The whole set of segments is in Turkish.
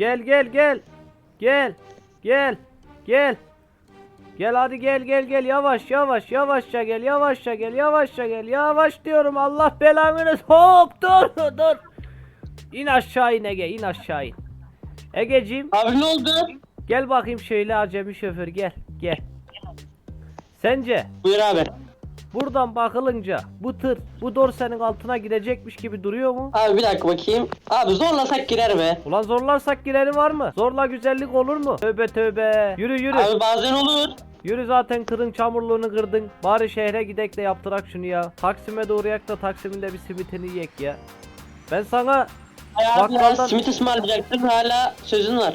Gel gel gel. Gel. Gel. Gel. Gel hadi gel gel gel yavaş yavaş yavaşça gel yavaşça gel yavaşça gel yavaş diyorum Allah belanı hop dur dur İn aşağı in Ege in aşağı in Egeciğim Abi ne oldu? gel bakayım şöyle acemi şoför gel gel Sence Buyur abi. Buradan bakılınca bu tır bu dorsenin altına girecekmiş gibi duruyor mu? Abi bir dakika bakayım. Abi zorlasak girer be. Ulan zorlarsak gireni var mı? Zorla güzellik olur mu? Tövbe tövbe. Yürü yürü. Abi bazen olur. Yürü zaten kırın çamurluğunu kırdın. Bari şehre gidek de yaptırak şunu ya. Taksim'e de uğrayak da Taksim'in de bir simitini yiyek ya. Ben sana ya, Bakkaldan- simit ısmarlayacaktın hala sözün var.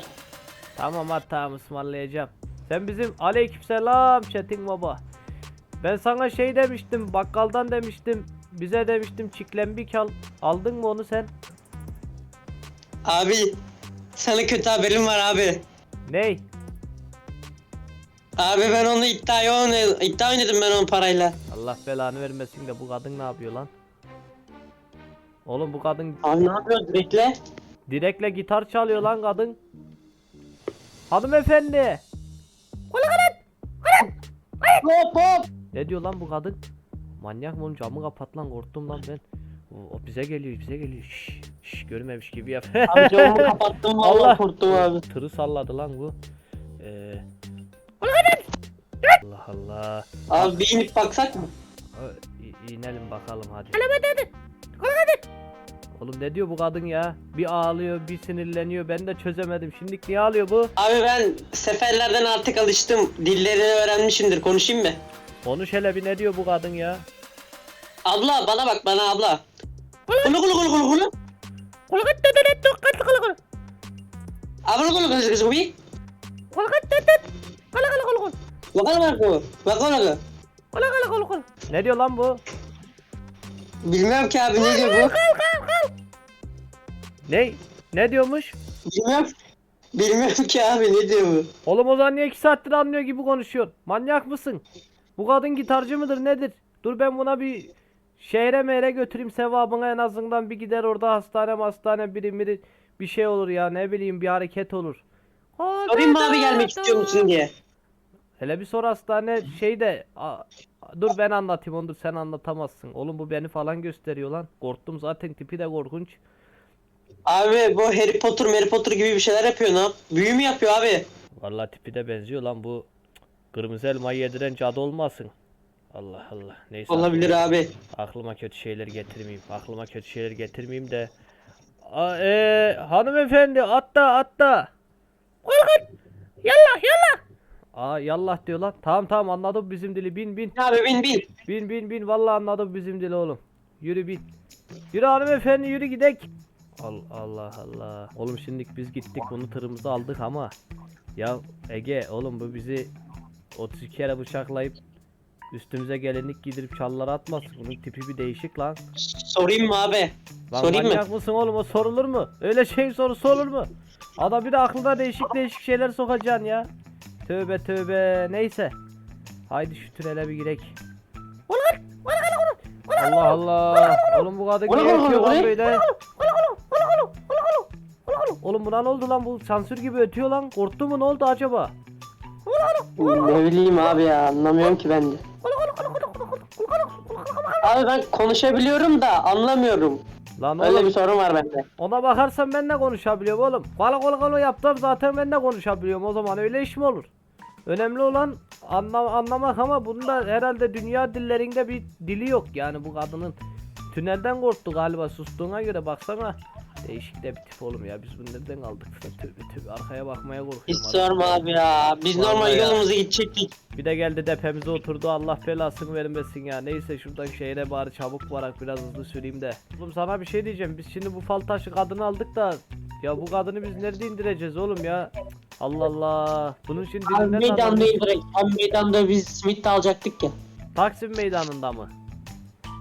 tamam tamam ısmarlayacağım. Sen bizim aleykümselam Çetin baba. Ben sana şey demiştim bakkaldan demiştim. Bize demiştim çiklembik al. Aldın mı onu sen? Abi sana kötü haberim var abi. Ney? Abi ben onu iddia oynadım, iddia oynadım ben onun parayla. Allah belanı vermesin de bu kadın ne yapıyor lan? Oğlum bu kadın Abi ne yapıyoruz bekle. direkle gitar çalıyor lan kadın. Hanımefendi. Hop hop. Ne diyor lan bu kadın? Manyak mı oğlum camı kapat lan korktum lan ben. O, o bize geliyor bize geliyor. Şş, şş, görmemiş gibi yap. Abi camımı kapattım Allah. vallahi korktum abi. Tırı salladı lan bu. Ee... Allah Allah. Abi bir inip baksak mı? İ- inelim bakalım hadi. Oğlum ne diyor bu kadın ya? Bir ağlıyor, bir sinirleniyor. Ben de çözemedim. Şimdi niye ağlıyor bu? Abi ben seferlerden artık alıştım. Dillerini öğrenmişimdir. Konuşayım mı? Konuş hele bir ne diyor bu kadın ya? Abla bana bak bana abla. Kulu kulu kulu kulu kulu. Abla kulu kulu kulu kulu. Bakal var bu. Bakal bakal. Ne diyor lan bu? Bilmiyorum ki abi ne diyor bu? Ne? Ne diyormuş? Bilmiyorum. Bilmiyorum ki abi ne diyor bu? Oğlum o zaman niye 2 saattir anlıyor gibi konuşuyorsun? Manyak mısın? Bu kadın gitarcı mıdır nedir? Dur ben buna bir şehre mehre götüreyim sevabına en azından bir gider orada hastane hastane biri biri bir şey olur ya ne bileyim bir hareket olur. Sorayım mı abi gelmek istiyor musun diye. Hele bir sor hastane şey de a- dur ben anlatayım onu dur sen anlatamazsın. Oğlum bu beni falan gösteriyor lan. Korktum zaten tipi de korkunç. Abi bu Harry Potter Harry Potter gibi bir şeyler yapıyor ne yap? Büyü mü yapıyor abi? Vallahi tipi de benziyor lan bu kırmızı elmayı yediren cadı olmasın. Allah Allah. Neyse. Olabilir abi. Aklıma kötü şeyler getirmeyeyim. Aklıma kötü şeyler getirmeyeyim de. A, e, hanımefendi atta atta. Korkut. Yallah yallah. Aa yallah diyor lan. Tamam tamam anladım bizim dili. Bin bin. Abi bin bin. Bin bin bin. Vallahi anladım bizim dili oğlum. Yürü bin. Yürü hanımefendi yürü gidek. Al, Allah Allah. Oğlum şimdi biz gittik bunu tırımızı aldık ama. Ya Ege oğlum bu bizi 32 kere bıçaklayıp üstümüze gelinlik giydirip çalılara atmasın. Bunun tipi bir değişik lan. Sorayım mı abi? Lan Sorayım mı? manyak mısın oğlum o sorulur mu? Öyle şey sorusu olur mu? Adam bir de aklına değişik değişik şeyler sokacaksın ya. Tövbe tövbe neyse. Haydi şu tünele bir girek. Allah Allah. Oğlum bu kadın niye ötüyor lan böyle? Oğlum buna ne oldu lan bu sansür gibi ötüyor lan. Korktu mu ne oldu acaba? Ne bileyim abi ya anlamıyorum ki ben de. Abi ben konuşabiliyorum da anlamıyorum. Lan Öyle oğlum bir sorun var bende. ona bakarsan ben de konuşabiliyorum oğlum. Kala kala kala yaptım zaten ben de konuşabiliyorum o zaman öyle iş mi olur? Önemli olan anla, anlamak ama bunda herhalde dünya dillerinde bir dili yok yani bu kadının. Tünelden korktu galiba sustuğuna göre baksana. Değişik de bir tip oğlum ya biz bunu nereden aldık? Tövbe tövbe arkaya bakmaya korkuyorum. Hiç artık. sorma abi ya. Biz Vallahi normal ya. yolumuza gidecektik. Bir de geldi depemize oturdu Allah belasını vermesin ya. Neyse şuradan şehre bari çabuk varak biraz hızlı süreyim de. Oğlum sana bir şey diyeceğim. Biz şimdi bu fal taşı kadını aldık da ya bu kadını biz nerede indireceğiz oğlum ya? Allah Allah. Bunun şimdi Abi dilinden meydanda indirek. Abi meydanda biz simit de alacaktık ya. Taksim meydanında mı?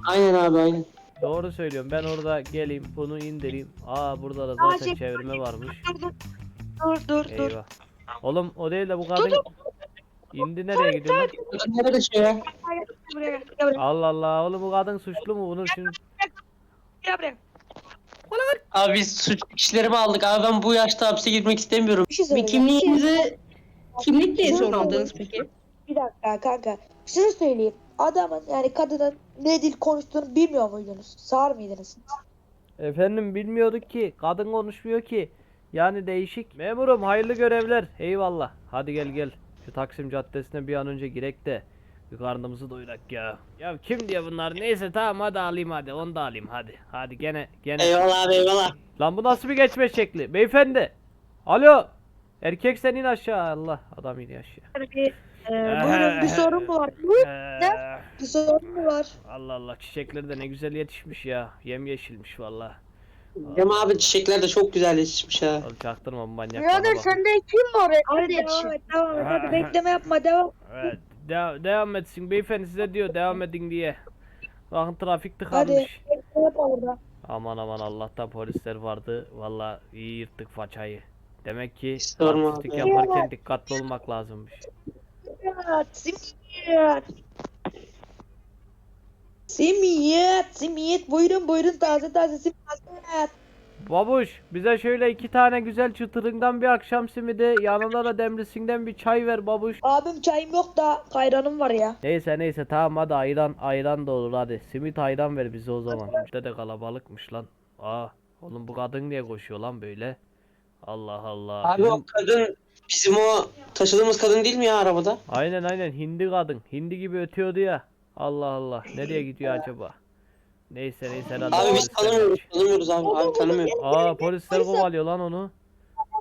Aynen abi aynen. Doğru söylüyorum. Ben orada geleyim bunu indireyim. Aa burada da zaten Acil. çevirme varmış. Dur dur. Dur dur dur. Eyvah. Oğlum o değil de bu kadın indi nereye gidiyor lan? Nerede şey ya? Gel buraya gel. Gel buraya. Allah Allah. Oğlum bu kadın suçlu mu? Bunu şimdi Gel buraya. Abi biz suç kişilerimi aldık. Abi ben bu yaşta hapse girmek istemiyorum. Bir şey Bir söyleyeceğim. kimliğinizi kimlik diye Siz- sormadınız peki? Bir dakika kanka. Şunu söyleyeyim. Adamın yani kadının ne dil konuştuğunu bilmiyor muydunuz? Sağır mıydınız? Efendim bilmiyorduk ki. Kadın konuşmuyor ki. Yani değişik. Memurum hayırlı görevler. Eyvallah. Hadi gel gel. Şu Taksim Caddesi'ne bir an önce girek de bir karnımızı doyurak ya. Ya kim diye bunlar? Neyse tamam hadi alayım hadi. Onu da alayım hadi. Hadi gene gene. Eyvallah abi eyvallah. Lan bu nasıl bir geçme şekli? Beyefendi. Alo. Erkek sen in aşağı. Allah adam in aşağı. Bir, e, buyurun bir sorun mu var? Buyurun Ee, bir sorun mu var? Allah Allah çiçekleri de ne güzel yetişmiş ya. Yem yeşilmiş valla. Cem abi çiçekler de çok güzel yetişmiş ha. Al çaktırma bu manyak bana Birader bak. sende kim var? Hadi Hadi devam et devam et. Hadi bekleme yapma devam. Evet. de- devam etsin beyefendi size diyor devam edin diye. Bakın trafik tıkanmış. Bekleme orada. Aman aman Allah'tan polisler vardı. Valla iyi yırttık façayı. Demek ki Hiç sorma abi. yaparken dikkatli olmak lazımmış. Evet, simiyet. Simiyet, simiyet. Buyurun buyurun taze taze simiyet. Babuş bize şöyle iki tane güzel çıtırından bir akşam simidi yanına da demlisinden bir çay ver babuş. Abim çayım yok da kayranım var ya. Neyse neyse tamam hadi ayran ayran da olur hadi. Simit ayran ver bize o zaman. İşte de kalabalıkmış lan. Aa oğlum bu kadın niye koşuyor lan böyle? Allah Allah. Abi Bizim- o kadın bizim o taşıdığımız kadın değil mi ya arabada? Aynen aynen hindi kadın. Hindi gibi ötüyordu ya. Allah Allah. Nereye gidiyor acaba? Neyse neyse herhalde Abi biz polisler tanımıyoruz. Tanımıyoruz abi. Abi tanımıyoruz. Aa polisler kovalıyor lan onu.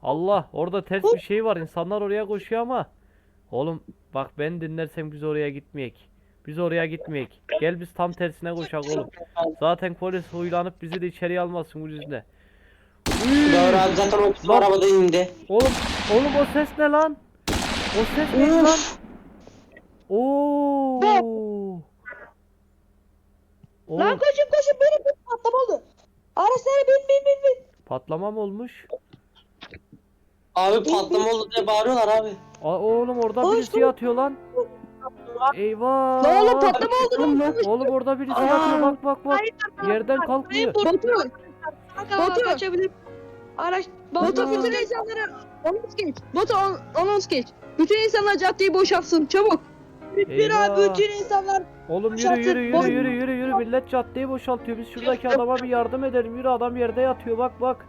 Allah orada ters bir şey var. İnsanlar oraya koşuyor ama. Oğlum bak ben dinlersem biz oraya gitmeyek. Biz oraya gitmeyek. Gel biz tam tersine koşak oğlum. Zaten polis huylanıp bizi de içeriye almasın bu yüzüne. Doğru abi zaten o bizim Lan. arabada indi. Oğlum oğlum o ses ne lan? O ses ne lan? Oo. Oğlum Lan koşun koşun benim bir patlama oldu. Araçlara bin bin bin bin. patlama mı olmuş? Abi patlama oldu diye bağırıyorlar abi. Aa, oğlum orada Ay, birisi dur. yatıyor lan. Eyvah. Ne oğlum patlama oldu lan. Oğlum orada birisi yatıyor bak bak bak. Yerden kalkmıyor. Batu, Batu. kaçabilir. Araç Batu Batu bütün insanlara anons geç. Batu an- anons geç. Bütün insanlar caddeyi boşaltsın çabuk. Bir Eyvah. abi bütün insanlar Oğlum yürü Boşaltın, yürü yürü boş- yürü yürü yürü millet caddeyi boşaltıyor. Biz şuradaki adama bir yardım edelim. Yürü adam yerde yatıyor bak bak.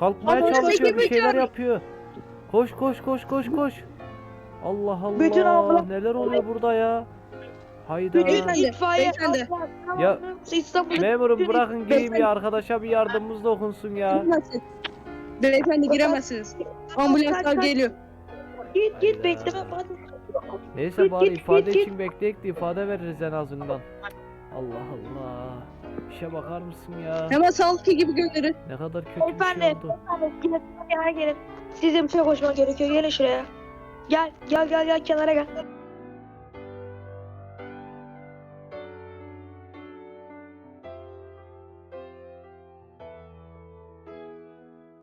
Kalkmaya Hadi, çalışıyor bir şeyler yapıyor. Koş koş koş koş koş. Allah Allah. Bütün ambulans- Neler oluyor burada ya? Hayda. bütün Beyefendi, itfaiye beyefendi. Ya- Memurum bütün- bırakın gireyim ya arkadaşa bir yardımımız dokunsun ya. Giremezsiniz. Beyefendi giremezsiniz. Ambulanslar geliyor. Git git bekleme hadi. Neyse Git, bari git, ifade git, için bekleyek de ifade veririz en azından. Allah Allah. İşe bakar mısın ya? Hemen sağlık ekibi gönderin. Ne kadar kötü bir Beyefendi. şey oldu. Gelin kenara gelin. Sizin bir şey koşmak gerekiyor. Gelin şuraya. Gel gel gel gel kenara gel.